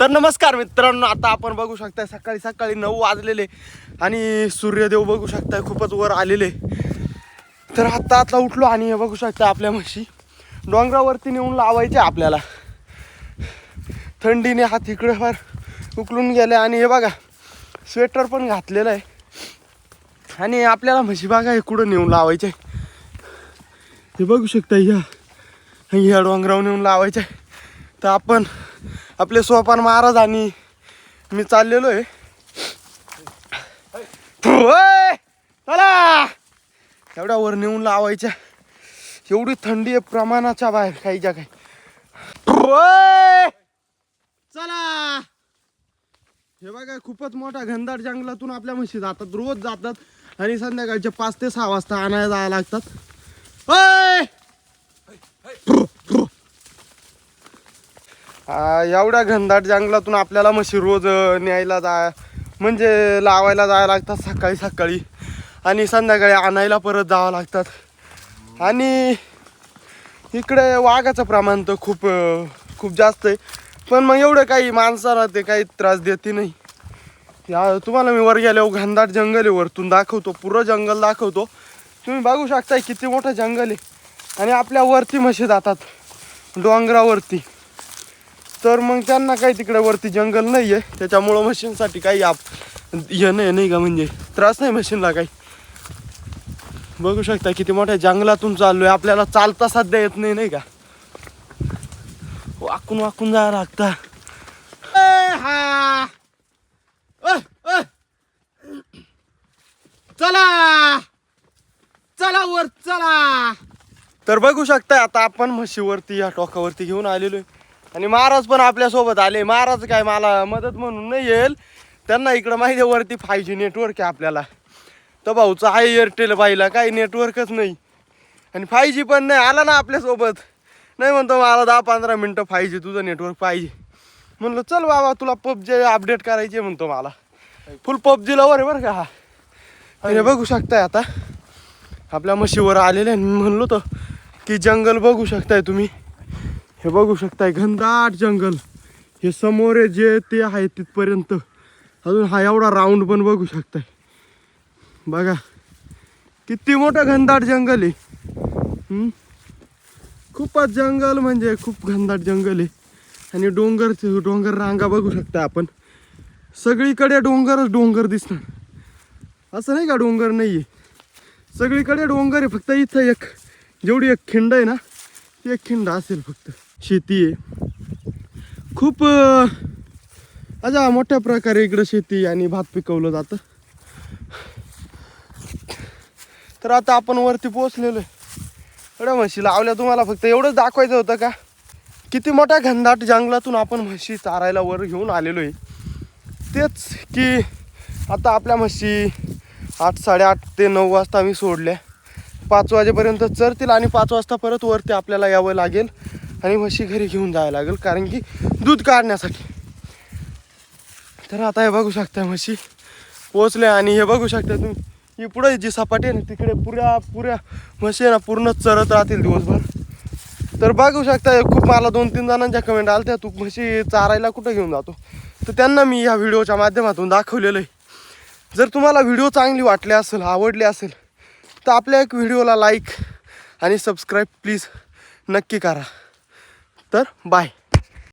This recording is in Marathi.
तर नमस्कार मित्रांनो आता आपण बघू शकताय सकाळी सकाळी नऊ वाजलेले आणि सूर्यदेव बघू शकताय खूपच वर आलेले. तर आता आता उठलो आणि हे बघू शकता आपल्या म्हशी. डोंगरावरती नेऊन लावायचे आपल्याला. थंडीने हात इकडे फार उकलून गेले आणि हे बघा स्वेटर पण घातलेलं आहे. आणि आपल्याला म्हशी बघा हे कुठं नेऊन लावायचे हे बघू शकता ह्या ह्या डोंगरावर नेऊन लावायचे तर आपण आपले सोपान महाराज आणि मी चाललेलो आहे. चला! एवढ्या वर नेऊन लावायच्या. एवढी थंडी आहे प्रमाणाच्या बाहेर काहीच्या काही. चला! हे बघा खूपच मोठा घनदाट जंगलातून आपल्या म्हशी जातात रोज जातात आणि संध्याकाळचे पाच ते सहा वाजता आणायला जायला लागतात. एवढ्या घनदाट जंगलातून आपल्याला म्हशी रोज न्यायला जा म्हणजे लावायला जायला लागतात सकाळी सकाळी. आणि संध्याकाळी आणायला परत जावं लागतात. आणि इकडे वाघाचं प्रमाण तर खूप खूप जास्त आहे. पण मग एवढं काही माणसाला ते काही त्रास देते नाही. या तुम्हाला मी वर गेल्यावर घनदाट जंगल आहे वरतून दाखवतो पुरं जंगल दाखवतो. तुम्ही बघू शकताय किती मोठं जंगल आहे. आणि आपल्या वरती म्हशी जातात डोंगरावरती. तर मग त्यांना काही तिकडे वरती जंगल नाही आहे त्याच्यामुळं मशीनसाठी काही आप हे नाही नाही का म्हणजे? त्रास नाही मशीनला काही. बघू शकता किती मोठ्या जंगलातून चाललो आहे आपल्याला चालता सध्या येत नाही नाही का? वाकून वाकून जायला लागता. हा. अ, चला. चला वर चला. तर बघू शकता आता आपण म्हशीवरती या टोकावरती घेऊन आलेलो आहे आणि महाराज पण आपल्यासोबत आले. महाराज काय मला मदत म्हणून नाही येईल. त्यांना इकडं माहिती आहे वरती फाय जी नेटवर्क आहे आपल्याला. तर भाऊचं आहे एअरटेल बाईला काही नेटवर्कच नाही. आणि फाय जी पण नाही आला ना आपल्यासोबत नाही म्हणतो मला दहा पंधरा मिनटं फाय जी तुझं नेटवर्क पाहिजे म्हणलं चल बाबा तुला पबजी अपडेट करायची म्हणतो मला. फुल पबजीला वर आहे बरं का हा. अरे बघू शकताय आता. आपल्या म्हशीवर आलेले म्हणलो तर की जंगल बघू शकताय तुम्ही. हे बघू शकताय घनदाट जंगल. हे समोर जे ते आहे तिथपर्यंत. अजून हा एवढा राऊंड पण बघू शकताय. बघा किती मोठं घनदाट जंगल आहे. खूपच जंगल म्हणजे खूप घनदाट जंगल आहे. आणि डोंगर डोंगर रांगा बघू शकता आपण. सगळीकडे डोंगरच डोंगर दिसणार. असं नाही का डोंगर नाही आहे सगळीकडे डोंगर आहे फक्त इथं एक जेवढी एक खिंड आहे ना ती एक खिंड असेल फक्त. शेती आहे. खूप अजा मोठ्या प्रकारे इकडं शेती आणि भात पिकवलं जातं. तर आता आपण वरती पोहोचलेलो आहे. एवढ्या म्हशी लावल्या तुम्हाला फक्त एवढंच दाखवायचं होतं का? किती मोठ्या घनदाट जंगलातून आपण म्हशी चारायला वर घेऊन आलेलो आहे. तेच की आता आपल्या म्हशी आठ साडेआठ ते नऊ वाजता आम्ही सोडल्या. पाच वाजेपर्यंत चरतील आणि पाच वाजता परत वरती आपल्याला यावं लागेल. आणि म्हशी घरी घेऊन जावं लागेल कारण की दूध काढण्यासाठी. तर आता हे बघू शकता म्हशी पोचले आणि हे बघू शकता तुम्ही ही पुढे जी सपाटी आहे ना तिकडे पुऱ्या पुऱ्या म्हशी ना पूर्ण चरत राहतील दिवसभर. तर बघू शकता खूप मला दोन तीन जणांच्या कमेंट आल्या तू म्हशी चारायला कुठं घेऊन जातो? तर त्यांना मी या व्हिडिओच्या माध्यमातून दाखवलेलं आहे. जर तुम्हाला व्हिडिओ चांगली वाटली असेल आवडली असेल तर आपल्या एक व्हिडिओला लाईक आणि सबस्क्राईब प्लीज नक्की करा. तर बाय.